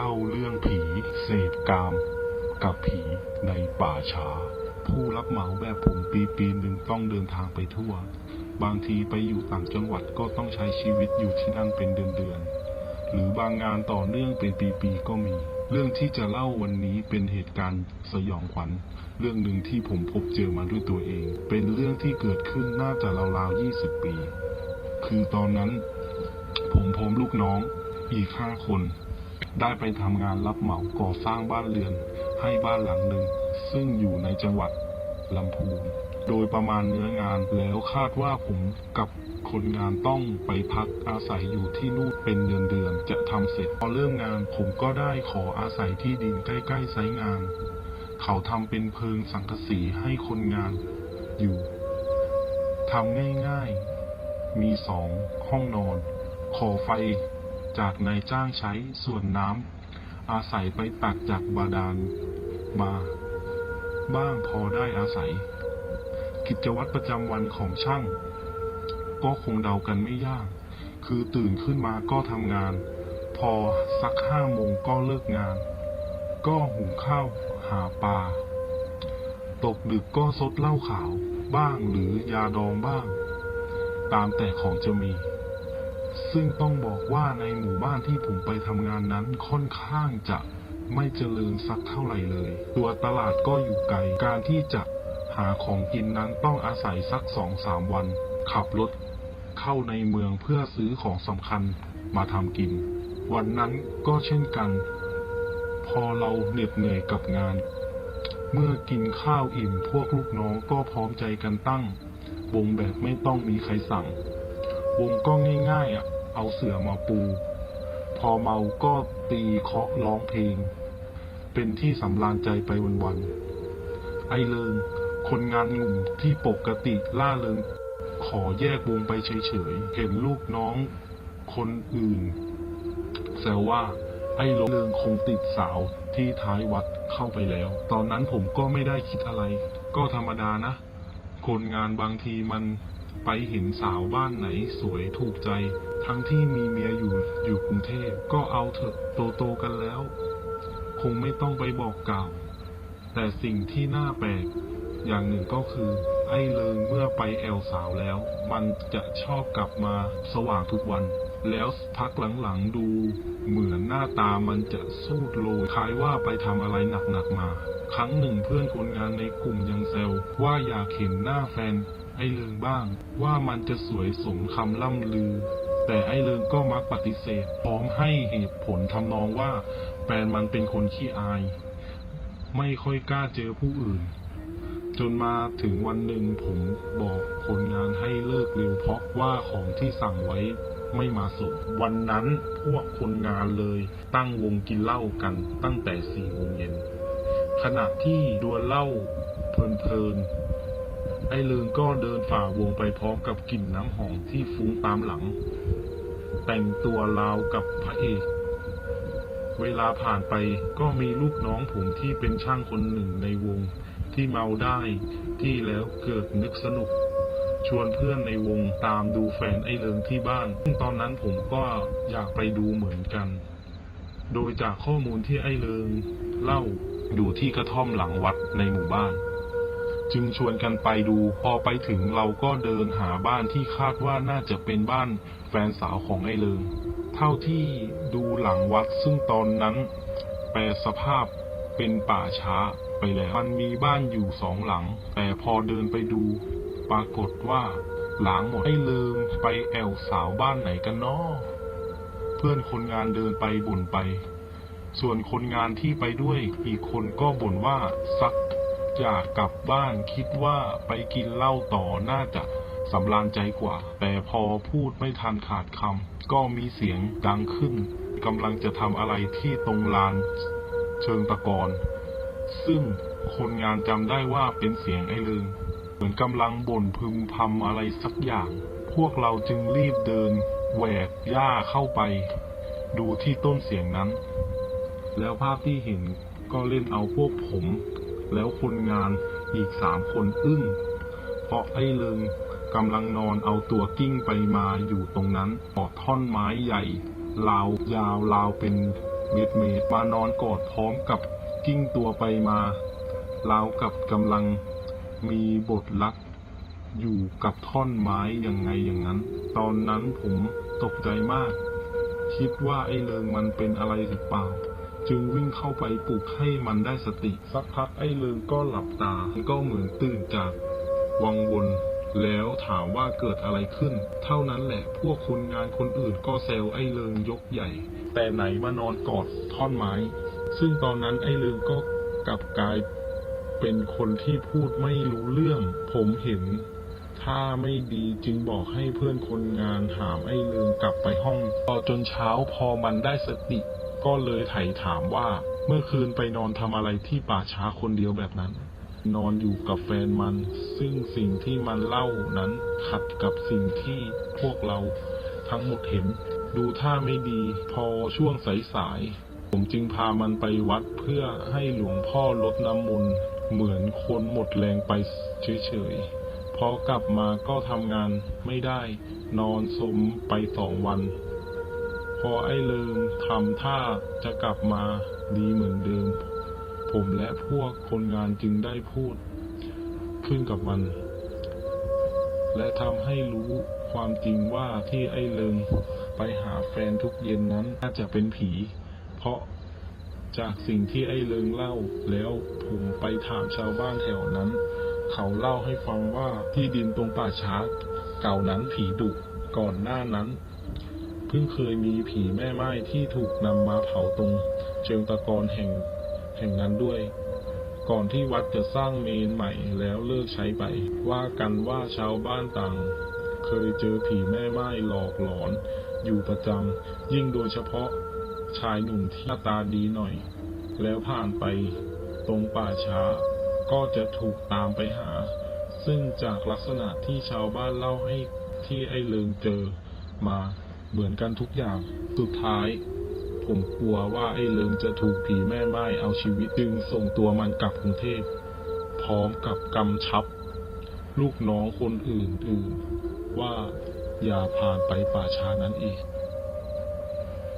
เล่าเรื่องผีเสพกาม กับผีในป่าช้า ผู้รับเหมาแบบผมปีปีหนึ่งต้องเดินทางไปทั่ว บางทีไปอยู่ต่างจังหวัดก็ต้องใช้ชีวิตอยู่ที่นั่นเป็นเดือนๆหรือบางงานต่อเนื่องเป็นปีๆก็มี เรื่องที่จะเล่าวันนี้เป็นเหตุการณ์สยองขวัญ เรื่องหนึ่งที่ผมพบเจอมาด้วยตัวเอง เป็นเรื่องที่เกิดขึ้นน่าจะราวๆ20 ปี คือตอนนั้น ผมพร้อมลูกน้องอีกห้าคน ได้ไปทำงานรับเหมาก่อสร้างบ้านเรือนให้บ้านหลังหนึ่ง ซึ่งอยู่ในจังหวัดลำพูน โดยประมาณเนื้องานแล้วคาดว่าผมกับคนงานต้องไปพักอาศัยอยู่ที่นู่นเป็นเดือนๆจะทำเสร็จพอเริ่มงานผมก็ได้ขออาศัยที่ดินใกล้ๆไซต์งาน เขาทำเป็นเพิงสังกะสีให้คนงานอยู่ทำง่ายๆ มีสองห้องนอน ขอไฟ จากนายจ้างใช้ส่วนน้ำอาศัยไปตักจากบาดาลมา บ้างพอได้อาศัย กิจวัตรประจำวันของช่าง ก็คงเดากันไม่ยาก คือตื่นขึ้นมาก็ทำงาน พอสักห้าโมงก็เลิกงาน ก็หุงข้าวหาปลาตกดึกก็ซดเหล้าขาวบ้างหรือยาดองบ้าง ตามแต่ของจะมี ซึ่งต้องบอกว่าในหมู่บ้านที่ผมไปทำงานนั้นค่อนข้างจะไม่เจริญสักเท่าไหร่เลย ตัวตลาดก็อยู่ไกล การที่จะหาของกินนั้นต้องอาศัยสักสองสามวัน ขับรถเข้าในเมืองเพื่อซื้อของสำคัญมาทำกิน วันนั้นก็เช่นกัน พอเราเหน็ดเหนื่อยกับงาน เมื่อกินข้าวอิ่มพวกลูกน้องก็พร้อมใจกันตั้งวงแบบไม่ต้องมีใครสั่ง วงก็ง่ายๆอะ เอาเสือมาปู พอเมาก็ตีเคาะร้องเพลง เป็นที่สำราญใจไปวันๆไอเลิง คนงานหนุ่มที่ปกติล่าเริง ขอแยกวงไปเฉยๆ เห็นลูกน้องคนอื่น แซวว่าไอ้เลิงคงติดสาวที่ท้ายวัดเข้าไปแล้ว ตอนนั้นผมก็ไม่ได้คิดอะไร ก็ธรรมดานะ คนงานบางทีมัน ไปเห็นสาวบ้านไหนสวยถูกใจ ทั้งที่มีเมียอยู่อยู่กรุงเทพก็เอาเถอะโตโตๆกันแล้ว คงไม่ต้องไปบอกกล่าว แต่สิ่งที่น่าแปลก อย่างหนึ่งก็คือ ไอ้เลิงเมื่อไปแอลสาวแล้ว มันจะชอบกลับมาสว่างทุกวัน แล้วพักหลังๆดู เหมือนหน้าตามันจะสูดโรยคล้ายว่าไปทำอะไรหนักๆมา ครั้งหนึ่งเพื่อนคนงานในกลุ่มยังแซวว่าอยากเห็นหน้าแฟน ไอ้เลิงบ้าง ว่ามันจะสวยสมคำล่ำลือ แต่ไอ้เลิงก็มักปฏิเสธ พร้อมให้เหตุผลทำนองว่าแฟนมันเป็นคนขี้อาย ไม่ค่อยกล้าเจอผู้อื่น จนมาถึงวันหนึ่งผมบอกคนงานให้เลิกเร็วเพราะว่าของที่สั่งไว้ไม่มาส่งวันนั้นพวกคนงานเลยตั้งวงกินเหล้ากันตั้งแต่สี่โมงเย็นขณะที่ดวลเหล้าเพลินๆ ไอ้เลิงก็เดินฝ่าวงไปพร้อมกับกลิ่นน้ำหอมที่ฟุ้งตามหลัง แต่งตัวราวกับพระเอก เวลาผ่านไปก็มีลูกน้องผมที่เป็นช่างคนหนึ่งในวงที่เมาได้ที่แล้วเกิดนึกสนุก ชวนเพื่อนในวงตามดูแฟนไอ้เลิงที่บ้าน ซึ่งตอนนั้นผมก็อยากไปดูเหมือนกัน โดยจากข้อมูลที่ไอ้เลิงเล่าอยู่ที่กระท่อมหลังวัดในหมู่บ้าน จึงชวนกันไปดู พอไปถึงเราก็เดินหาบ้านที่คาดว่าน่าจะเป็นบ้านแฟนสาวของไอ้เลิง เท่าที่ดูหลังวัดซึ่งตอนนั้น แปลสภาพเป็นป่าช้าไปแล้วมันมีบ้านอยู่สองหลัง แต่พอเดินไปดู ปรากฏว่า หลังหมดไอ้เลิงไปแอวสาวบ้านไหนกันนาะเพื่อนคนงานเดินไปบ่นไป ส่วนคนงานที่ไปด้วยอีกคนก็บ่นว่าสัก อยากกลับบ้านคิดว่าไปกินเหล้าต่อน่าจะสำราญใจกว่า แต่พอพูดไม่ทันขาดคำก็มีเสียงดังขึ้นกำลังจะทำอะไรที่ตรงลานเชิงตะกอนซึ่งคนงานจำได้ว่าเป็นเสียงไอ้เลิงเหมือนกำลังบ่นพึมพำอะไรสักอย่าง พวกเราจึงรีบเดินแหวกหญ้าเข้าไป ดูที่ต้นเสียงนั้น แล้วภาพที่เห็นก็เล่นเอาพวกผม แล้วคนงานอีกสามคนอึ้ง เพราะไอ้เลิงกำลังนอนเอาตัวกิ้งไปมาอยู่ตรงนั้นออกท่อนไม้ใหญ่ลาวยาวลาวเป็นเมตรเมตรมานอนกอดพร้อมกับกิ้งตัวไปมาราวกับกำลังมีบทลักอยู่กับท่อนไม้ยังไงอย่างนั้น ตอนนั้นผมตกใจมาก คิดว่าไอ้เลิงมันเป็นอะไรหรือเปล่า จึงวิ่งเข้าไปปลุกให้มันได้สติ สักพักไอ้เลิงก็หลับตาก็เหมือนตื่นจากวังวนแล้วถามว่าเกิดอะไรขึ้น เท่านั้นแหละพวกคนงานคนอื่นก็แซวไอ้เลิงยกใหญ่ แต่ไหนมานอนกอดท่อนไม้ ซึ่งตอนนั้นไอ้เลิงก็กลับกลายเป็นคนที่พูดไม่รู้เรื่อง ผมเห็น ถ้าไม่ดีจึงบอกให้เพื่อนคนงานหามไอ้เลิงกลับไปห้องพอจนเช้าพอมันได้สติ ก็เลยไถ่ถามว่า เมื่อคืนไปนอนทำอะไรที่ป่าช้าคนเดียวแบบนั้น นอนอยู่กับแฟนมัน ซึ่งสิ่งที่มันเล่านั้นขัดกับสิ่งที่พวกเราทั้งหมดเห็น ดูท่าไม่ดี พอช่วงสายๆผมจึงพามันไปวัดเพื่อให้หลวงพ่อลดน้ำมนต์เหมือนคนหมดแรงไปเฉยๆพอกลับมาก็ทำงานไม่ได้ นอนสมไปสองวัน พอไอ้เลิงทำท่าจะกลับมาดีเหมือนเดิม ผมและพวกคนงานจึงได้พูด ขึ้นกับมัน และทำให้รู้ความจริงว่าที่ไอ้เลิงไปหาแฟนทุกเย็นนั้นน่าจะเป็นผี เพราะจากสิ่งที่ไอ้เลิงเล่าแล้วผมไปถามชาวบ้านแถวนั้น เขาเล่าให้ฟังว่าที่ดินตรงป่าช้าเก่านั้นผีดุก่อนหน้านั้น เพิ่งเคยมีผีแม่ไม้ที่ถูกนำมาเผาตรงเชิงตะกอนแห่งแห่งนั้นด้วย ก่อนที่วัดจะสร้างเมนใหม่แล้วเลิกใช้ไป ว่ากันว่าชาวบ้านต่าง เคยเจอผีแม่ไม้หลอกหลอน อยู่ประจำยิ่งโดยเฉพาะชายหนุ่มที่หน้าตาดีหน่อย แล้วผ่านไปตรงป่าช้า ก็จะถูกตามไปหา ซึ่งจากลักษณะที่ชาวบ้านเล่าให้ที่ไอ้เลิงเจอมา เหมือนกันทุกอย่าง สุดท้าย ผมกลัวว่าไอ้เลิงจะถูกผีแม่ไม้เอาชีวิตจึงส่งตัวมันกลับกรุงเทพ พร้อมกับกำชับ ลูกน้องคนอื่นๆว่าอย่าผ่านไปป่าช้านั้นอีก